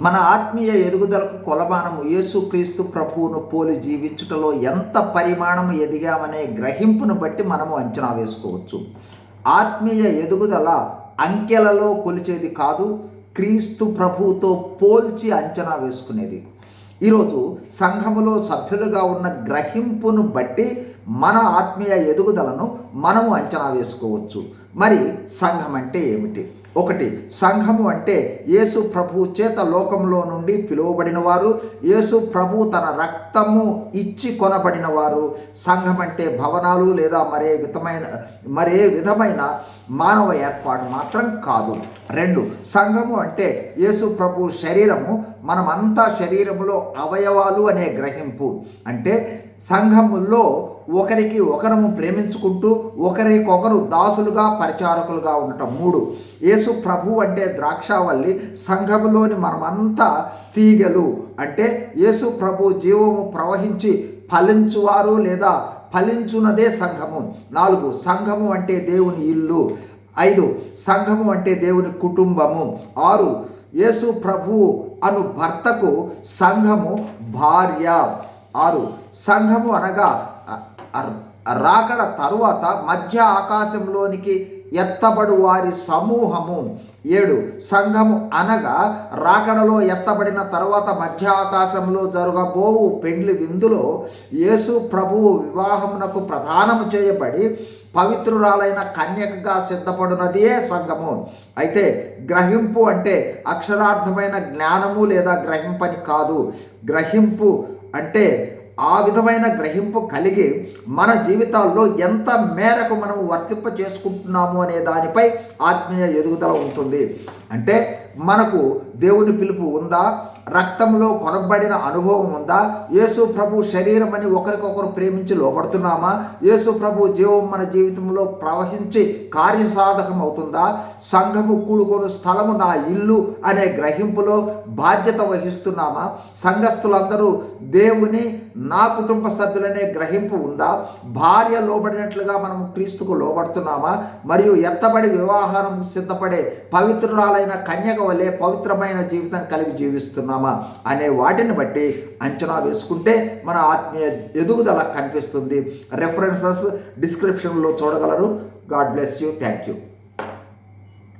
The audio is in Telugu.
మన ఆత్మీయ ఎదుగుదలకు కొలమానము యేసుక్రీస్తు ప్రభువును పోలి జీవించుటలో ఎంత పరిమాణము ఎదిగామనే గ్రహింపును బట్టి మనము అంచనా వేసుకోవచ్చు. ఆత్మీయ ఎదుగుదల అంకెలలో కొలిచేది కాదు క్రీస్తు ప్రభువుతో పోల్చి అంచనా వేసుకునేది. ఈరోజు సంఘములో సభ్యులుగా ఉన్న గ్రహింపును బట్టి మన ఆత్మీయ ఎదుగుదలను మనము అంచనా వేసుకోవచ్చు. మరి సంఘం అంటే ఏమిటి? ఒకటి సంఘము అంటే యేసు ప్రభు చేత లోకంలో నుండి పిలువబడిన వారు యేసు ప్రభు తన రక్తము ఇచ్చి కొనబడిన వారు సంఘం అంటే భవనాలు లేదా మరే విధమైన మరే విధమైన మానవ ఏర్పాటు మాత్రం కాదు. రెండు సంఘము అంటే యేసు ప్రభు శరీరము మనమంతా శరీరములో అవయవాలు అనే గ్రహింపు. అంటే సంఘముల్లో ఒకరికి ఒకరము ప్రేమించుకుంటూ ఒకరికొకరు దాసులుగా పరిచారకులుగా ఉండటం. మూడు యేసు ప్రభు అంటే ద్రాక్షావల్లి సంఘములోని మనమంతా తీగలు. అంటే యేసు ప్రభు జీవము ప్రవహించి ఫలించువారు లేదా ఫలించున్నదే సంఘము. నాలుగు సంఘము అంటే దేవుని ఇల్లు. ఐదు సంఘము అంటే దేవుని కుటుంబము. ఆరు యేసు ప్రభు అను భర్తకు సంఘము భార్య. ఆరు సంఘము అనగా రాకడ తరువాత మధ్య ఆకాశంలోనికి ఎత్తబడు వారి సమూహము. ఏడు సంఘము అనగా రాకడలో ఎత్తబడిన తర్వాత మధ్య ఆకాశంలో జరగబోవు పెండ్లి విందులో యేసు ప్రభువు వివాహమునకు ప్రధానము చేయబడి పవిత్రురాలైన కన్యకగా సిద్ధపడినదే సంఘము. అయితే గ్రహింపు అంటే అక్షరార్థమైన జ్ఞానము లేదా గ్రహింపని కాదు. గ్రహింపు అంటే ఆ విధమైన గ్రహింపు కలిగి మన జీవితాల్లో ఎంత మేరకు మనం వర్తింప చేసుకుంటున్నాము అనే దానిపై ఆత్మీయ ఎదుగుదల ఉంటుంది. అంటే మనకు దేవుని పిలుపు ఉందా? రక్తంలో కొనబడిన అనుభవం ఉందా? యేసు ప్రభు శరీరం అని ఒకరికొకరు ప్రేమించి లోపడుతున్నామా యేసు ప్రభు జీవం మన జీవితంలో ప్రవహించి కార్యసాధకం అవుతుందా? సంఘము కూడుకొని స్థలము నా ఇల్లు అనే గ్రహింపులో బాధ్యత వహిస్తున్నామా? సంఘస్థులందరూ దేవుని నా కుటుంబ సభ్యులనే గ్రహింపు ఉందా? భార్య లోబడినట్లుగా మనం క్రీస్తుకు లోబడుతున్నామా? మరియు ఎత్తబడి వివాహారం సిద్ధపడే పవిత్రురాలైన కన్యక వలె పవిత్రమైన జీవితం కలిగి చేస్తున్నామా అనే వాటిని బట్టి అంచనా వేసుకుంటే మన ఆత్మీయ ఎదుగుదల కనిపిస్తుంది. రెఫరెన్సెస్ డిస్క్రిప్షన్లో చూడగలరు. God bless you thank you